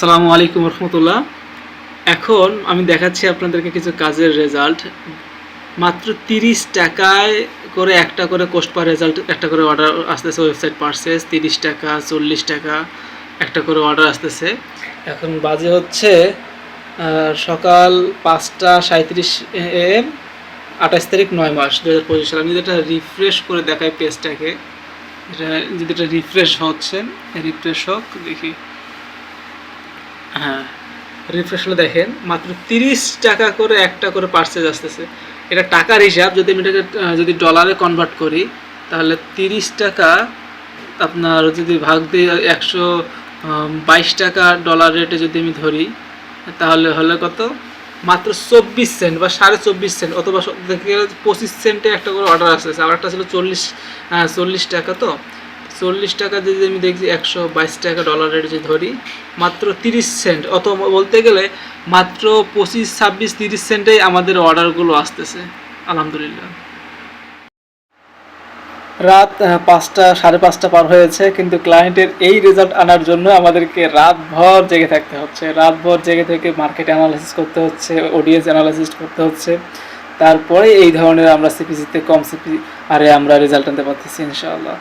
আসসালামু আলাইকুম রহমতুল্লাহ। এখন আমি দেখাচ্ছি আপনাদেরকে কিছু কাজের রেজাল্ট মাত্র তিরিশ টাকায় করে একটা করে কোস্ট পার রেজাল্ট একটা করে অর্ডার আসতেছে ওয়েবসাইট পারচেস তিরিশ টাকা, চল্লিশ টাকা, একটা করে অর্ডার আসতেছে। এখন বাজে হচ্ছে সকাল পাঁচটা সাঁত্রিশ এম, আঠাশ তারিখ নয় মাস দু হাজার পঁচিশ সাল। আমি যেটা রিফ্রেশ করে দেখাই পেজটাকে এটা যদি এটা রিফ্রেশ হচ্ছে রিফ্রেশ হোক, দেখি। হ্যাঁ রিফ্রেশ দেখেন মাত্র তিরিশ টাকা করে একটা করে পার্সেজ আসতেছে। এটা টাকার হিসাব, যদি আমি এটাকে যদি ডলারে কনভার্ট করি, তাহলে তিরিশ টাকা আপনার যদি ভাগ দিয়ে একশো বাইশ টাকা ডলার রেটে যদি আমি ধরি, তাহলে হলে কত? মাত্র চব্বিশ সেন্ট বা সাড়ে চব্বিশ সেন্ট অথবা পঁচিশ সেন্টে একটা করে অর্ডার আসতেছে। আর একটা ছিল চল্লিশ চল্লিশ টাকা তো। চল্লিশ টাকা যদি আমি দেখছি একশো বাইশ টাকা ডলারের যদি ধরি, মাত্র তিরিশ সেন্ট অত বলতে গেলে মাত্র পঁচিশ, ছাব্বিশ, তিরিশ সেন্টেই আমাদের অর্ডারগুলো আসতেছে। আলহামদুলিল্লাহ। রাত পাঁচটা, সাড়ে পাঁচটা পার হয়েছে, কিন্তু ক্লায়েন্টের এই রেজাল্ট আনার জন্য আমাদেরকে রাতভর জেগে থাকতে হচ্ছে। রাতভর জেগে থেকে মার্কেট অ্যানালাইসিস করতে হচ্ছে অডিয়েন্স অ্যানালাইসিস করতে হচ্ছে। তারপরে এই ধরনের আমরা সিপিসিতে কম সিপি আরে আমরা রেজাল্ট আনতে পারতেছি, ইনশাআল্লাহ।